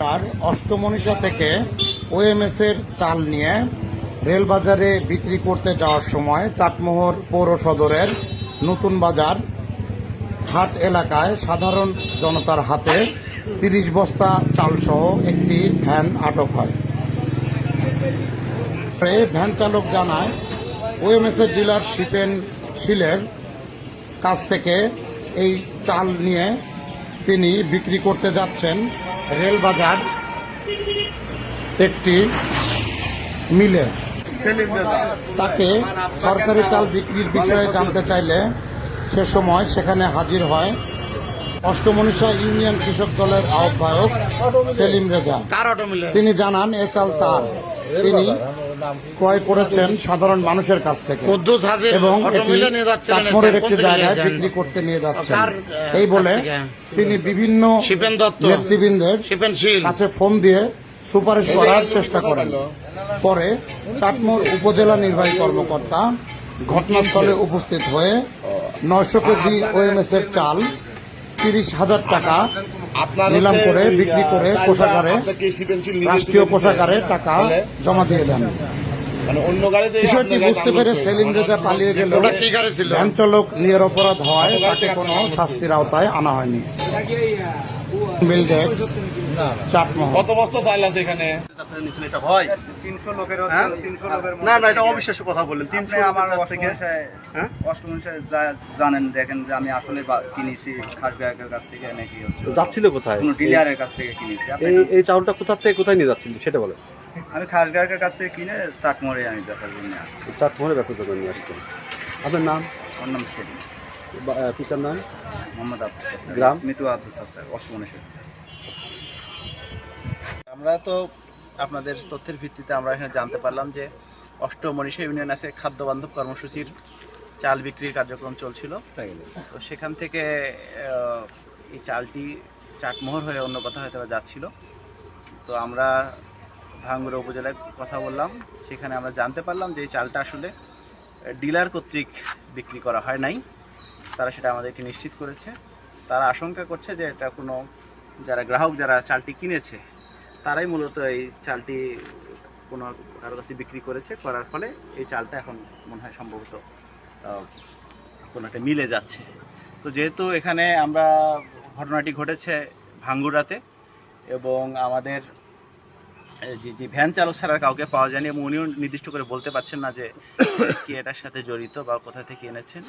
তার অষ্টমনীষা থেকে ওএমএস এর চাল নিয়ে রেলবাজারে বিক্রি করতে যাওয়ার সময় চাটমোহর পৌর সদরের নতুন বাজার হাট এলাকায় সাধারণ জনতার হাতে তিরিশ বস্তা চালসহ একটি ভ্যান আটক হয়। ভ্যান চালক জানায় ওএমএস এর ডিলার শিপেন শিলের কাছ থেকে এই চাল নিয়ে তিনি বিক্রি করতে যাচ্ছেন। রেলবাজার একটি মিলে। তাকে সরকারি চাল বিক্রির বিষয়ে জানতে চাইলে সে সময় সেখানে হাজির হয় অষ্টমনীষা ইউনিয়ন কৃষক দলের আহ্বায়ক সেলিম রেজা। তিনি জানান এ চাল তার। তিনি ক্রয় করেছেন সাধারণ মানুষের কাছ থেকে। এবং কোন একটি জায়গায় বিক্রি করতে নিয়ে যাচ্ছেন। এই বলে তিনি বিভিন্ন নেতৃবৃন্দের কাছে ফোন দিয়ে সুপারিশ করার চেষ্টা করেন। পরে চাটমোহর উপজেলা নির্বাহী কর্মকর্তা ঘটনাস্থলে উপস্থিত হয়ে নয়শো কেজি ওএমএস এর চাল তিরিশ হাজার টাকা নিলাম করে বিক্রি করে কোষাগারে রাষ্ট্রীয় কোষাগারে টাকা জমা দিয়ে দেন। মানে বিষয়টি বুঝতে পেরে সেলিম রেজা পালিয়ে গেল ওটা কি ভ্যান চালক নিয়ের অপরাধ হয় তাকে কোনো শাস্তির আওতায় আনা হয়নি। বিল ডেক্স চাটমোহর কত বস্তা চাল আছে এখানে? নিচ্ছেন এটা ভয় তিনশো লোকের হচ্ছে তিনশো লোকের না না এটা অবিশ্বাস্য কথা বললেন। তিনশো আপনি আমার কাছ থেকে। হ্যাঁ? অষ্টমশায় জানেন দেখেন যে আমি আসলে কিনেছি খাস কাছ থেকে নাকি হচ্ছে যাচ্ছিল কোথায়? কোনো ডিলারের কাছ থেকে কিনেছি। এই এই চাউলটা কোথা থেকে কোথায় নিয়ে যাচ্ছিল সেটা বলে আমি খাস গ্রাহকের কাছ থেকে কিনে চাটমোড়ে আমি বেচার জন্য আসছি। চার ফোনে ব্যস্ত জন্য নিয়ে আসছেন। আপনার নাম? ওর নাম সেলিম। পিতার নাম? মোহাম্মদ আব্দুল সত্তার। গ্রাম? মিতু আব্দুল সত্তার অষ্টমনেশ্বর আমরা তো আপনাদের তথ্যের ভিত্তিতে আমরা এখানে জানতে পারলাম যে অষ্ট মনীষা ইউনিয়ন আছে খাদ্য বান্ধব কর্মসূচির চাল বিক্রির কার্যক্রম চলছিল। তো সেখান থেকে এই চালটি চাটমোহর হয়ে অন্য কথা হয়তো যাচ্ছিল। তো আমরা ভাঙ্গুড়া উপজেলায় কথা বললাম। সেখানে আমরা জানতে পারলাম যে এই চালটা আসলে ডিলার কর্তৃক বিক্রি করা হয় নাই। তারা সেটা আমাদেরকে নিশ্চিত করেছে। তারা আশঙ্কা করছে যে এটা কোনো যারা গ্রাহক যারা চালটি কিনেছে তারাই মূলত এই চালটি কোনো কারও কাছে বিক্রি করেছে, করার ফলে এই চালটা এখন মনে হয় সম্ভবত কোনো একটা মিলে যাচ্ছে। তো যেহেতু এখানে আমরা ঘটনাটি ঘটেছে ভাঙ্গুরাতে এবং আমাদের যে যে ভ্যান চালক ছাড়া কাউকে পাওয়া যায়নি এবং উনিও নির্দিষ্ট করে বলতে পারছেন না যে কি এটার সাথে জড়িত বা কোথা থেকে এনেছেন।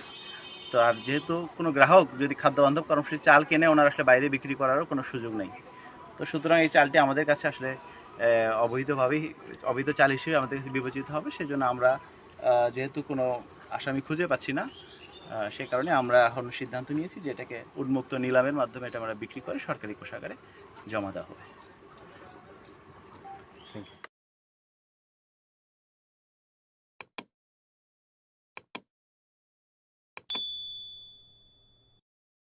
তো আর যেহেতু কোনো গ্রাহক, যদি খাদ্য বান্ধব কর্মসূচি চাল কেনে, ওনার আসলে বাইরে বিক্রি করারও কোনো সুযোগ নেই। তো সুতরাং এই চালটি আমাদের কাছে আসলে অবৈধভাবেই, অবৈধ চাল হিসেবে আমাদের কাছে বিবেচিত হবে, সেজন্য আমরা যেহেতু কোনো আসামি খুঁজে পাচ্ছি না সে কারণে আমরা এখন সিদ্ধান্ত নিয়েছি যে এটাকে উন্মুক্ত নিলামের মাধ্যমে এটা আমরা বিক্রি করে সরকারি কোষাগারে জমা দেওয়া হবে।